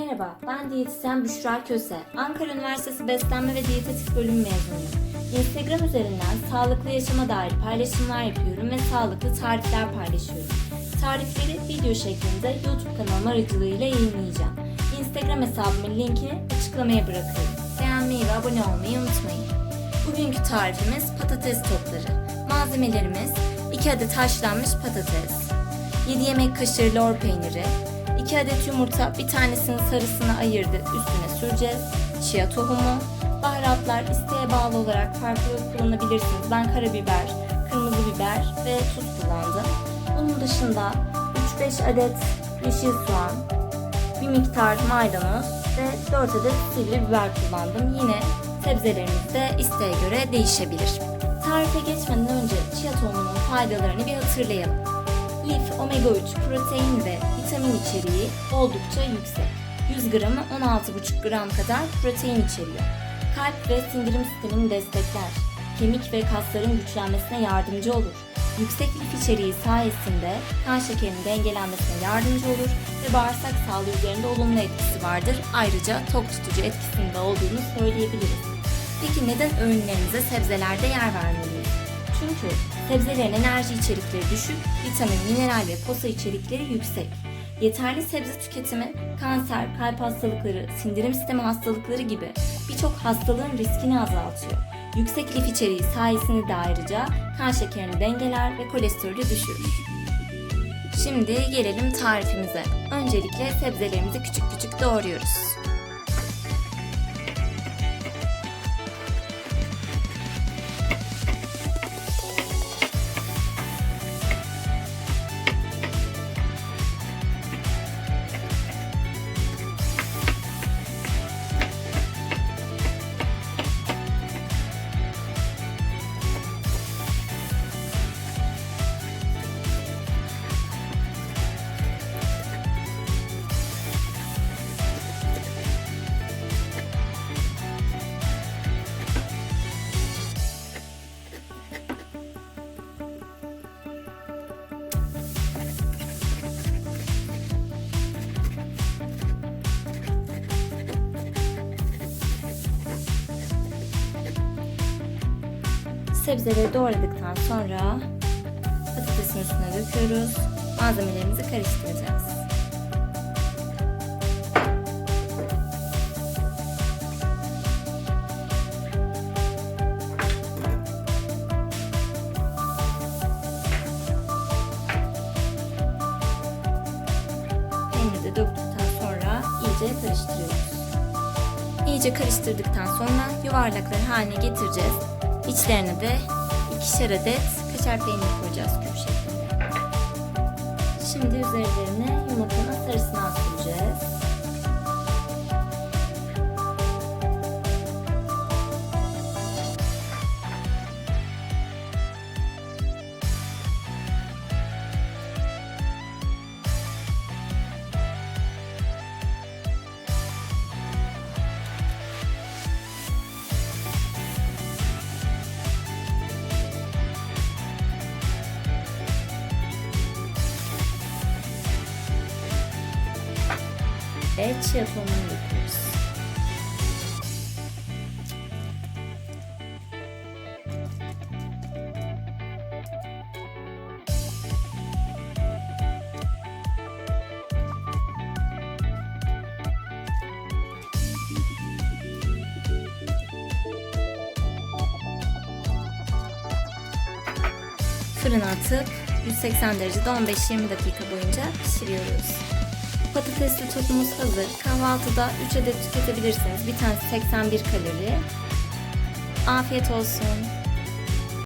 Merhaba, ben diyetisyen Büşra Köse. Ankara Üniversitesi Beslenme ve Diyetetik Bölümü mezunuyum. Instagram üzerinden sağlıklı yaşama dair paylaşımlar yapıyorum ve sağlıklı tarifler paylaşıyorum. Tarifleri video şeklinde YouTube kanalım aracılığıyla yayınlayacağım. Instagram hesabımın linkini açıklamaya bırakıyorum. Beğenmeyi ve abone olmayı unutmayın. Bugünkü tarifimiz patates topları. Malzemelerimiz 2 adet haşlanmış patates, 7 yemek kaşığı lor peyniri, 2 adet yumurta, bir tanesinin sarısını ayırdı, üstüne süreceğiz. Chia tohumu, baharatlar isteğe bağlı olarak farklı kullanabilirsiniz. Ben karabiber, kırmızı biber ve tuz kullandım. Bunun dışında 3-5 adet yeşil soğan, bir miktar maydanoz ve 4 adet sivri biber kullandım. Yine sebzelerimiz de isteğe göre değişebilir. Tarife geçmeden önce chia tohumunun faydalarını bir hatırlayalım. Lif, omega 3, protein ve vitamin içeriği oldukça yüksek. 100 gramı 16,5 gram kadar protein içeriyor. Kalp ve sindirim sistemini destekler. Kemik ve kasların güçlenmesine yardımcı olur. Yüksek lif içeriği sayesinde kan şekerinin dengelenmesine yardımcı olur ve bağırsak sağlığı üzerinde olumlu etkisi vardır. Ayrıca tok tutucu etkisinde olduğunu söyleyebiliriz. Peki neden öğünlerimize sebzelerde yer vermeliyiz? Çünkü sebzelerin enerji içerikleri düşük, vitamin, mineral ve posa içerikleri yüksek. Yeterli sebze tüketimi kanser, kalp hastalıkları, sindirim sistemi hastalıkları gibi birçok hastalığın riskini azaltıyor. Yüksek lif içeriği sayesinde de ayrıca kan şekerini dengeler ve kolesterolü düşürür. Şimdi gelelim tarifimize. Öncelikle sebzelerimizi küçük küçük doğruyoruz. Sebzeleri doğradıktan sonra patatesin üstüne döküyoruz. Malzemelerimizi karıştıracağız. Peyniri de döktükten sonra iyice karıştırıyoruz. İyice karıştırdıktan sonra yuvarlakları haline getireceğiz. İçlerine de ikişer adet kaşar peyniri koyacağız küp şeklinde. Şimdi üzerlerine yumurtanın sarısını süreceğiz. Chia tohumunu döküyoruz. Fırına atıp 180 derecede 15-20 dakika boyunca pişiriyoruz. Patatesli tozumuz hazır. Kahvaltıda 3 adet tüketebilirsiniz. Bir tanesi 81 kalori. Afiyet olsun.